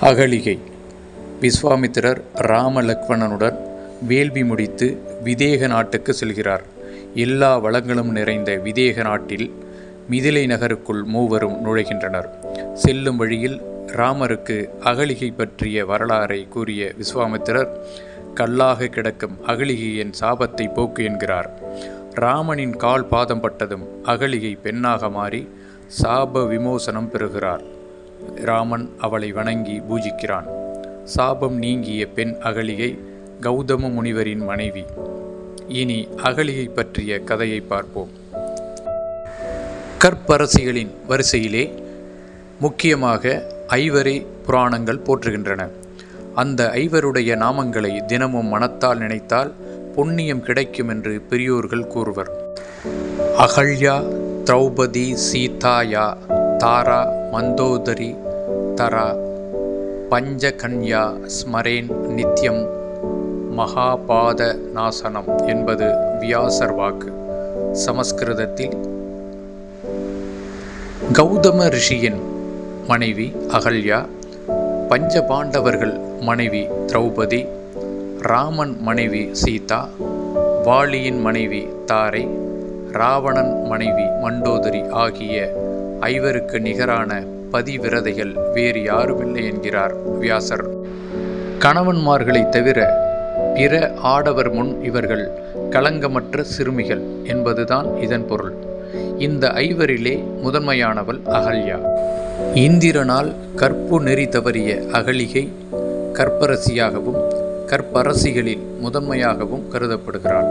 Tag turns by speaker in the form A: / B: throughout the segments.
A: அகலிகை. விஸ்வாமித்திரர் ராம லக்ஷ்மணனுடன் வேள்வி முடித்து விதேக நாட்டுக்கு செல்கிறார். எல்லா வளங்களும் நிறைந்த விதேக நாட்டில் மிதிலை நகருக்குள் மூவரும் நுழைகின்றனர். செல்லும் வழியில் ராமருக்கு அகலிகை பற்றிய வரலாறை கூறிய விஸ்வாமித்திரர் கல்லாக கிடக்கும் அகலிகையின் சாபத்தை போக்கு என்கிறார். ராமனின் கால் பாதம் பட்டதும் அகலிகை பெண்ணாக மாறி சாப விமோசனம் பெறுகிறார். ராமன் அவளை வணங்கி பூஜிக்கிறான். சாபம் நீங்கிய பெண் அகலிகை கௌதம முனிவரின் மனைவி. இனி அகலியை பற்றிய கதையை பார்ப்போம். கற்பரசிகளின் வரிசையிலே முக்கியமாக ஐவரை புராணங்கள் போற்றுகின்றன. அந்த ஐவருடைய நாமங்களை தினமும் மனத்தால் நினைத்தால் புண்ணியம் கிடைக்கும் என்று பெரியோர்கள் கூறுவர். அகல்யா திரௌபதி சீதாயா தாரா மந்தோதரி தரா பஞ்சகன்யா ஸ்மரேன் நித்யம் மகாபாத நாசனம் என்பது வியாசர் வாக்கு. சமஸ்கிருதத்தில் கௌதம ரிஷியின் மனைவி அகல்யா பஞ்சபாண்டவர்கள் மனைவி திரௌபதி ராமன் மனைவி சீதா வாலியின் மனைவி தாரை ராவணன் மனைவி மண்டோதரி ஆகிய ஐவருக்கு நிகரான பதிவிரதைகள் வேறு யாருமில்லை என்கிறார் வியாசர். கணவன்மார்களை தவிர பிற ஆடவர் முன் இவர்கள் களங்கமற்ற சிறுமிகள் என்பதுதான் இதன் பொருள். இந்த ஐவரிலே முதன்மையானவள் அகல்யா. இந்திரனால் கற்பு நெறி தவறிய அகலிகை கற்பரசியாகவும் கற்பரசிகளில் முதன்மையாகவும் கருதப்படுகிறாள்.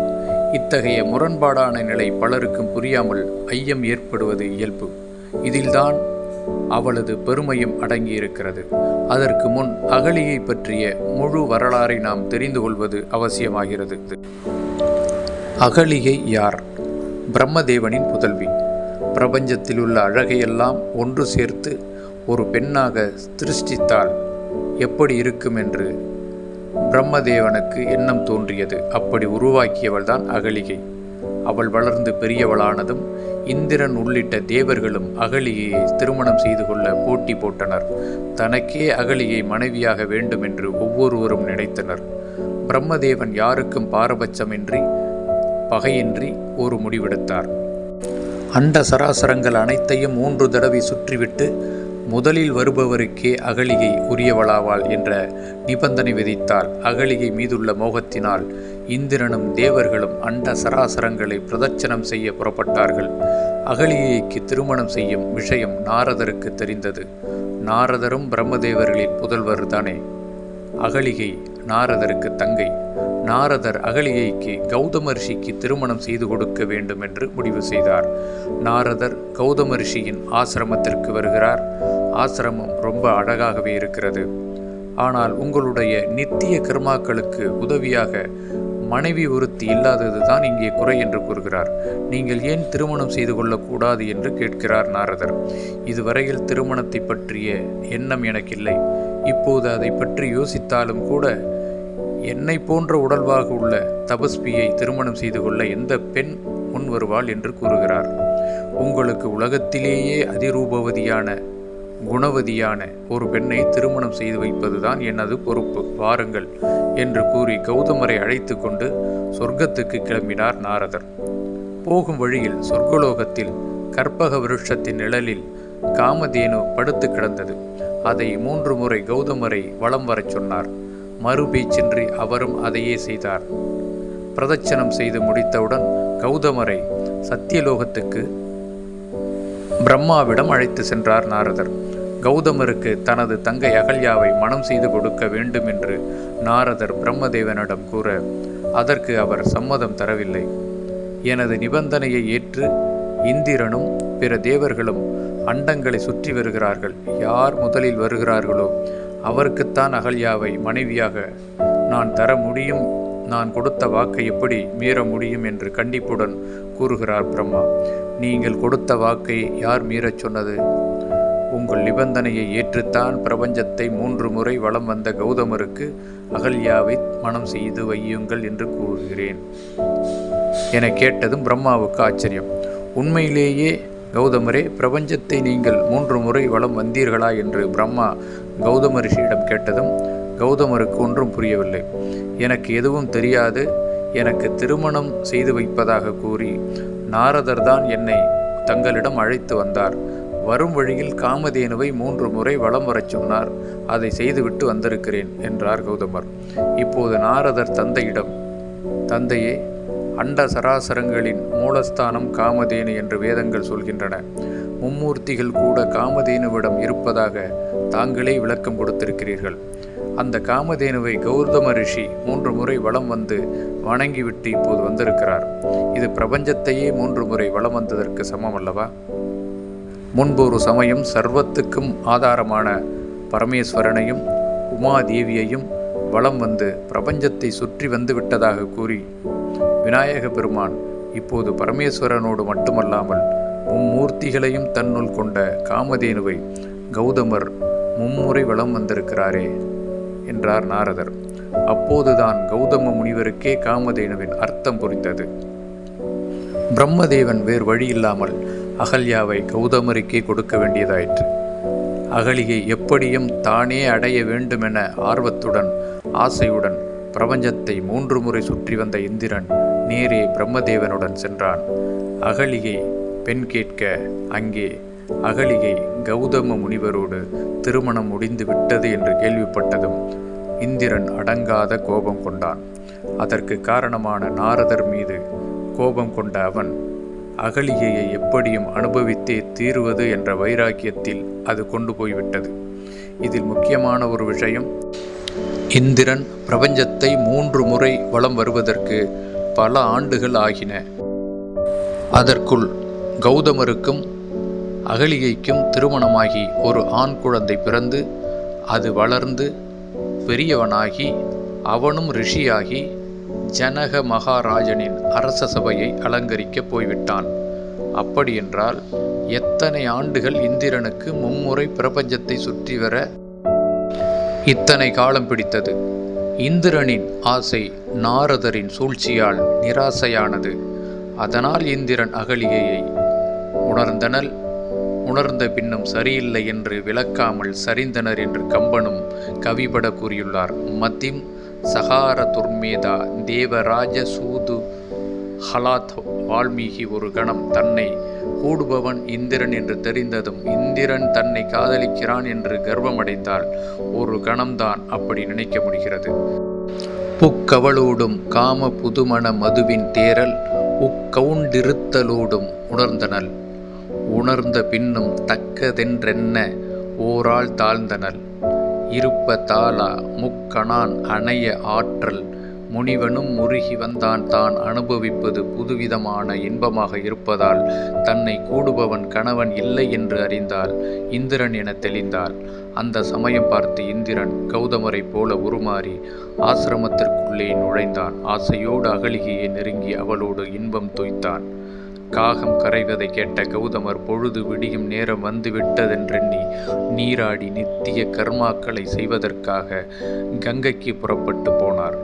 A: இத்தகைய முரண்பாடான நிலை பலருக்கும் புரியாமல் ஐயம் ஏற்படுவது இயல்பு. இதில்தான் அவளது பெருமையும் அடங்கியிருக்கிறது. அதற்கு முன் அகலியை பற்றிய முழு வரலாறை நாம் தெரிந்து கொள்வது அவசியமாகிறது. அகலிகை யார்? பிரம்மதேவனின் புதல்வி. பிரபஞ்சத்தில் உள்ள அழகையெல்லாம் ஒன்று சேர்த்து ஒரு பெண்ணாக சிருஷ்டித்தால் எப்படி இருக்கும் என்று பிரம்மதேவனுக்கு எண்ணம் தோன்றியது. அப்படி உருவாக்கியவள்தான் அகலிகை. அவள் வளர்ந்து பெரியவளானதும் இந்திரன் உள்ளிட்ட தேவர்களும் அகலியை திருமணம் செய்து கொள்ள போட்டி போட்டனர். தனக்கே அகலியை மனைவியாக வேண்டும் என்று ஒவ்வொருவரும் நினைத்தனர். பிரம்மதேவன் யாருக்கும் பாரபட்சமின்றி பகையின்றி ஒரு முடிவெடுத்தார். அண்ட சராசரங்கள் அனைத்தையும் மூன்று தடவை சுற்றிவிட்டு முதலில் வருபவருக்கே அகலிகை உரியவளாவாள் என்ற நிபந்தனை விதித்தால் அகலிகை மீதுள்ள மோகத்தினால் இந்திரனும் தேவர்களும் அண்ட சராசரங்களை பிரதட்சணம் செய்ய புறப்பட்டார்கள். அகலியைக்கு திருமணம் செய்யும் விஷயம் நாரதருக்கு தெரிந்தது. நாரதரும் பிரம்மதேவர்களின் புதல்வர் தானே. அகலிகை நாரதருக்கு தங்கை. நாரதர் அகலிகைக்கு கௌதம ரிஷிக்கு திருமணம் செய்து கொடுக்க வேண்டும் என்று முடிவு செய்தார். நாரதர் கௌதம ரிஷியின் ஆசிரமத்திற்கு வருகிறார். ஆசிரமம் ரொம்ப அழகாகவே இருக்கிறது. ஆனால் உங்களுடைய நித்திய கர்மாக்களுக்கு உதவியாக மனைவி ஒருத்தி இல்லாதது தான் இங்கே குறை என்று கூறுகிறார். நீங்கள் ஏன் திருமணம் செய்து கொள்ளக்கூடாது என்று கேட்கிறார் நாரதர். இதுவரையில் திருமணத்தை பற்றிய எண்ணம் எனக்கில்லை. இப்போது அதை பற்றி யோசித்தாலும் கூட என்னை போன்ற உடல்வாக உள்ள தபஸ்பியை திருமணம் செய்து கொள்ள எந்த பெண் முன் வருவாள் என்று கூறுகிறார். உங்களுக்கு உலகத்திலேயே அதிரூபவதியான குணவதியான ஒரு பெண்ணை திருமணம் செய்து வைப்பதுதான் எனது பொறுப்பு. வாருங்கள். என்று கூறி கௌதமரை அழைத்து கொண்டு சொர்க்கத்துக்கு கிளம்பினார் நாரதர். போகும் வழியில் சொர்க்கலோகத்தில் கற்பக விருட்சத்தின் நிழலில் காமதேனு படுத்து கிடந்தது. அதை மூன்று முறை கௌதமரை வலம் வரச் சொன்னார். மறுபீச்சின்றி அவரும் அதையே செய்தார். பிரதட்சணம் செய்து முடித்தவுடன் கௌதமரை சத்தியலோகத்துக்கு பிரம்மாவிடம் அழைத்து சென்றார் நாரதர். கௌதமருக்கு தனது தங்கை அகல்யாவை மனம் செய்து கொடுக்க வேண்டும் என்று நாரதர் பிரம்மதேவனிடம் கூற அதற்கு அவர் சம்மதம் தரவில்லை. எனது நிபந்தனையை ஏற்று இந்திரனும் பிற தேவர்களும் அண்டங்களை சுற்றி வருகிறார்கள். யார் முதலில் வருகிறார்களோ அவருக்குத்தான் அகல்யாவை மனைவியாக நான் தர முடியும். நான் கொடுத்த வாக்கை எப்படி மீற முடியும் என்று கண்டிப்புடன் கூறுகிறார் பிரம்மா. நீங்கள் கொடுத்த வாக்கை யார் மீறச் சொன்னது? உங்கள் நிபந்தனையை ஏற்றுத்தான் பிரபஞ்சத்தை மூன்று முறை வலம் வந்த கௌதமருக்கு அகல்யாவை மனம் செய்து வையுங்கள் என்று கூறுகிறேன். என கேட்டதும் பிரம்மாவுக்கு ஆச்சரியம். உண்மையிலேயே கௌதமரே பிரபஞ்சத்தை நீங்கள் மூன்று முறை வளம் வந்தீர்களா என்று பிரம்மா கௌதம ரிஷியிடம் கேட்டதும் கௌதமருக்கு ஒன்றும் புரியவில்லை. எனக்கு எதுவும் தெரியாது எனக்கு திருமணம் செய்து வைப்பதாக கூறி நாரதர் தான் என்னை தங்களிடம் அழைத்து வந்தார். வரும் வழியில் காமதேனுவை மூன்று முறை வலம் வரச் சொன்னார். அதை செய்துவிட்டு வந்திருக்கிறேன் என்றார் கௌதமர். இப்போது நாரதர் தந்தையிடம் தந்தையே அண்ட சராசரங்களின் மூலஸ்தானம் காமதேனு என்று வேதங்கள் சொல்கின்றன. மும்மூர்த்திகள் கூட காமதேனுவிடம் இருப்பதாக தாங்களே விளக்கம் கொடுத்திருக்கிறீர்கள். அந்த காமதேனுவை கௌதம ரிஷி மூன்று முறை வலம் வந்து வணங்கிவிட்டு இப்போது வந்திருக்கிறார். இது பிரபஞ்சத்தையே மூன்று முறை வலம் வந்ததற்கு சமம் அல்லவா முன்பு ஒரு சமயம் சர்வத்துக்கும் ஆதாரமான பரமேஸ்வரனையும் உமாதேவியையும் வலம் வந்து பிரபஞ்சத்தை சுற்றி வந்து விட்டதாக கூறி விநாயக பெருமான் இப்போது பரமேஸ்வரனோடு மட்டுமல்லாமல் மும்மூர்த்திகளையும் தன்னுள் கொண்ட காமதேனுவை கௌதமர் மும்முறை வலம் வந்திருக்கிறாரே என்றார் நாரதர். அப்போதுதான் கௌதம முனிவருக்கே காமதேனுவின் அர்த்தம் புரிந்தது. பிரம்மதேவன் வேறு வழி இல்லாமல் அகல்யாவை கௌதமருக்கே கொடுக்க வேண்டியதாயிற்று. அகலியை எப்படியும் தானே அடைய வேண்டுமென ஆர்வத்துடன் ஆசையுடன் பிரபஞ்சத்தை மூன்று முறை சுற்றி வந்த இந்திரன் நேரே பிரம்மதேவனுடன் சென்றான். அகலியை பெண் கேட்க அங்கே அகலியை கௌதம முனிவரோடு திருமணம் முடிந்து விட்டது என்று கேள்விப்பட்டதும் இந்திரன் அடங்காத கோபம் கொண்டான். அதற்கு காரணமான நாரதர் மீது கோபம் கொண்ட அவன் அகலிகையை எப்படியும் அனுபவித்தே தீருவது என்ற வைராக்கியத்தில் அது கொண்டு போய்விட்டது. இதில் முக்கியமான ஒரு விஷயம் இந்திரன் பிரபஞ்சத்தை மூன்று முறை வலம் வருவதற்கு பல ஆண்டுகள் ஆகின. அதற்குள் கௌதமருக்கும் அகலிகைக்கும் திருமணமாகி ஒரு ஆண் குழந்தை பிறந்து அது வளர்ந்து பெரியவனாகி அவனும் ரிஷியாகி ஜனக மகாராஜனின் அரச சபையை அலங்கரிக்கப் போய்விட்டான். அப்படியென்றால் எத்தனை ஆண்டுகள் இந்திரனுக்கு மும்முறை பிரபஞ்சத்தை சுற்றி வர இத்தனை காலம் பிடித்தது? இந்திரனின் ஆசை நாரதரின் சூழ்ச்சியால் நிராசையானது. அதனால் இந்திரன் அகலிகையை உணர்ந்தனல் உணர்ந்த பின்னும் சரியில்லை என்று விளக்காமல் சரிந்தனர் என்று கம்பனும் கவிபட கூறியுள்ளார். மத்திம் சகார துர்மேதா தேவராஜ சூது ஹலாத் வால்மீகி ஒரு கணம் தன்னை கூடுபவன் இந்திரன் என்று தெரிந்ததும் இந்திரன் தன்னை காதலிக்கிறான் என்று கர்வமடைந்தால் ஒரு கணம்தான் அப்படி நினைக்க முடிகிறது. புக்கவளோடும் காம புதுமண மதுவின் தேரல் உக்கவுண்டிருத்தலோடும் உணர்ந்தனள். உணர்ந்த பின்னும் தக்கதென்றென்ன ஓரால் தாழ்ந்தனள். இருப்ப தாளா முக்கணான் அணைய ஆற்றல். முனிவனும் முருகி வந்தான் தான் அனுபவிப்பது புதுவிதமான இன்பமாக இருப்பதால் தன்னை கூடுபவன் கணவன் இல்லை என்று அறிந்தால் இந்திரன் என தெளிந்தார். அந்த சமயம் பார்த்து இந்திரன் கௌதமரை போல உருமாறி ஆசிரமத்திற்குள்ளே நுழைந்தான். ஆசையோடு அகலிகையை நெருங்கி அவளோடு இன்பம் தோய்த்தான். காகம் கரைவதை கேட்ட கௌதமர் பொழுது விடியும் நேரம் வந்துவிட்டதென்றெண்ணி நீராடி நித்திய கர்மாக்களை செய்வதற்காக கங்கைக்கு புறப்பட்டு போனார்.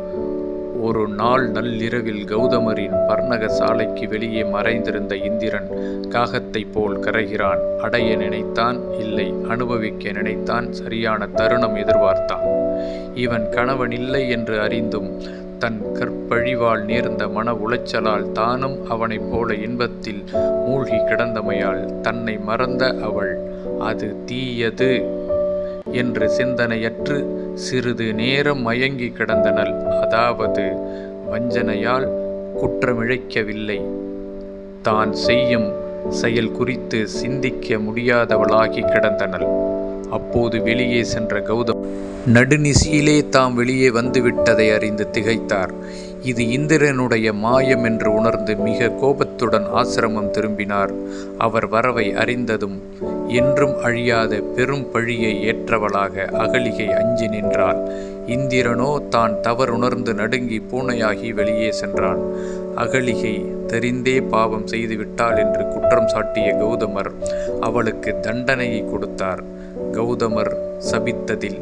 A: ஒரு நாள் நள்ளிரவில் கௌதமரின் பர்ணக சாலைக்கு வெளியே மறைந்திருந்த இந்திரன் காகத்தைப் போல் கரைகிறான். அடைய நினைத்தான் இல்லை அனுபவிக்க நினைத்தான் சரியான தருணம் எதிர்பார்த்தான். இவன் கணவன் இல்லை என்று அறிந்தும் தன் கற்பழிவால் நேர்ந்த மன உளைச்சலால் தானும் அவனைப் போல இன்பத்தில் மூழ்கி கிடந்தமையால் தன்னை மறந்த அவள். அது தீயது என்று சிந்தனையற்று சிறிது நேரம் மயங்கி கிடந்தனள். அதாவது வஞ்சனையால் குற்றமிழைக்கவில்லை. தான் செய்யும் செயல் குறித்து சிந்திக்க முடியாதவளாகி கிடந்தனள். அப்போது வெளியே சென்ற கௌதம் நடுநிசியிலே தாம் வெளியே வந்துவிட்டதை அறிந்து திகைத்தார். இது இந்திரனுடைய மாயம் என்று உணர்ந்து மிக கோபத்துடன் ஆசிரமம் திரும்பினார். அவர் வரவை அறிந்ததும் என்றும் அழியாத பெரும் பழியை ஏற்றவளாக அகலிகை அஞ்சி நின்றாள். இந்திரனோ தான் தவறுணர்ந்து நடுங்கி பூனையாகி வெளியே சென்றான். அகலிகை தெரிந்தே பாவம் செய்துவிட்டாள் என்று குற்றம் சாட்டிய கௌதமர் அவளுக்கு தண்டனையை கொடுத்தார். கௌதமர் சபித்ததில்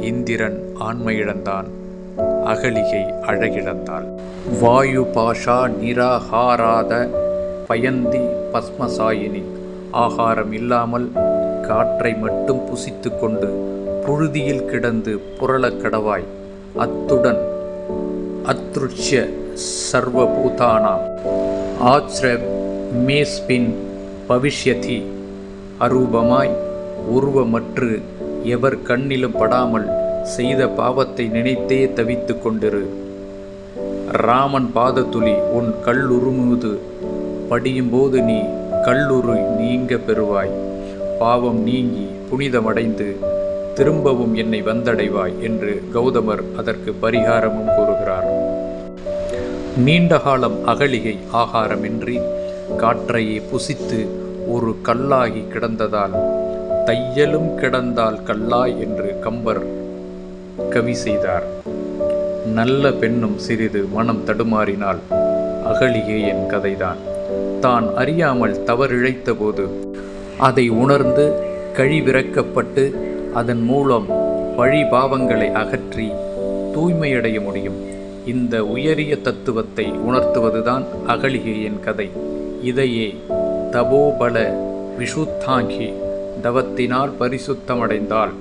A: இந்திரன் ஆண்மையிழந்தான் அகலிகை அழகிழந்தாள். வாயு பாஷா நிராகாராத பயந்தி பஸ்மசாயினி ஆகாரம் இல்லாமல் காற்றை மட்டும் புசித்து கொண்டு புழுதியில் கிடந்து புரளக் கடவாய் அத்துடன் அத்ருஷ்ய சர்வபூதானாம். ஆச்ர மேஸ்பின் பவிஷ்யதி அரூபமாய் உருவமற்று எவர் கண்ணிலும் படாமல் செய்த பாவத்தை நினைத்தே தவித்து கொண்டிரு. ராமன் பாதத்துளி உன் கல்லுருமுது படியும்போது நீ கல்லுரு நீங்க பெறுவாய். பாவம் நீங்கி புனிதமடைந்து திரும்பவும் என்னை வந்தடைவாய் என்று கௌதமர் அதற்கு பரிகாரமும் கூறுகிறார். நீண்ட காலம் அகலிகை ஆகாரமின்றி காற்றையே புசித்து ஒரு கல்லாகி கிடந்ததால் தையலும் கிடந்தால் கல்லாய் என்று கம்பர் கவி செய்தார். நல்ல பெண்ணும் சிறிது மனம் தடுமாறினால் அகலியே என் கதைதான். தான் அறியாமல் தவறிழைத்தபோது அதை உணர்ந்து கழிவிறக்கப்பட்டு அதன் மூலம் பழி பாவங்களை அகற்றி தூய்மையடைய முடியும். இந்த உயரிய தத்துவத்தை உணர்த்துவதுதான் அகலிகையின் கதை. இதையே தபோபல விஷுத்தாங்கி தவத்தினால் பரிசுத்தமடைந்தாள்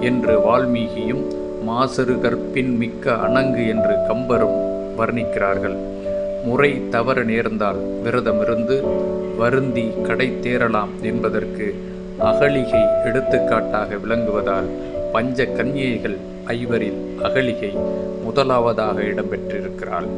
A: என்று வால்மீகியும் மாசரு கற்பின் மிக்க அணங்கு என்று கம்பரும் வர்ணிக்கிறார்கள். முறை தவற நேர்ந்தால் விரதமிருந்து வருந்தி கடை தேறலாம் என்பதற்கு அகலிகை எடுத்துக்காட்டாக விளங்குவதால் பஞ்ச கன்னியைகள் ஐவரில் அகலிகை முதலாவதாக இடம்பெற்றிருக்கிறாள்.